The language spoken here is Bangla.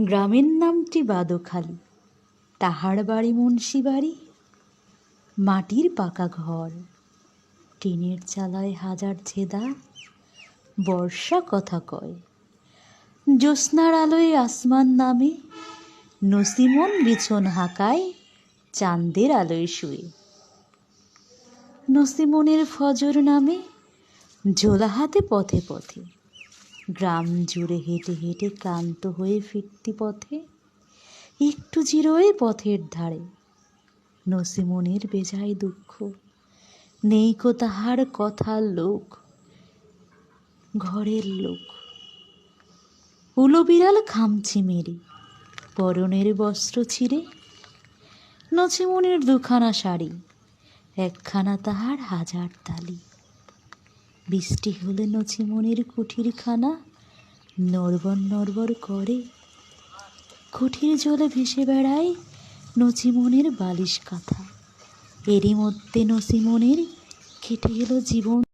গ্রামের নামটি বাদোখালি। তাহার বাড়ি মুন্সি বাড়ি, মাটির পাকা ঘর। টিনের চালায় হাজার ছেদা, বর্ষা কথা কয়। জ্যোৎস্নার আলোয় আসমান নামে, নসিমন বিছন হাঁকায় চাঁদের আলোয় শুয়ে। নসিমনের ফজর নামে, ঝোলা হাতে পথে পথে। গ্রাম জুড়ে হেঁটে হেঁটে ক্লান্ত হয়ে ফিরতি পথে, একটু জিরোয় পথের ধারে। নসিমনের বেজায় দুঃখ, নেই কো তাহার কথার লোক, ঘরের লোক। উলো বিড়াল খামচি মেরে, পরনের বস্ত্র ছিঁড়ে নছিমনের দুখানা শাড়ি, একখানা তাহার হাজার তালি। বৃষ্টি হলে নছিমনের কুঠির খানা নরবর নরবর করে। কুঠির জলে ভেসে বেড়ায় নছিমনের বালিশ কাঁথা। এরই মধ্যে নসিমনের কেটে গেল জীবন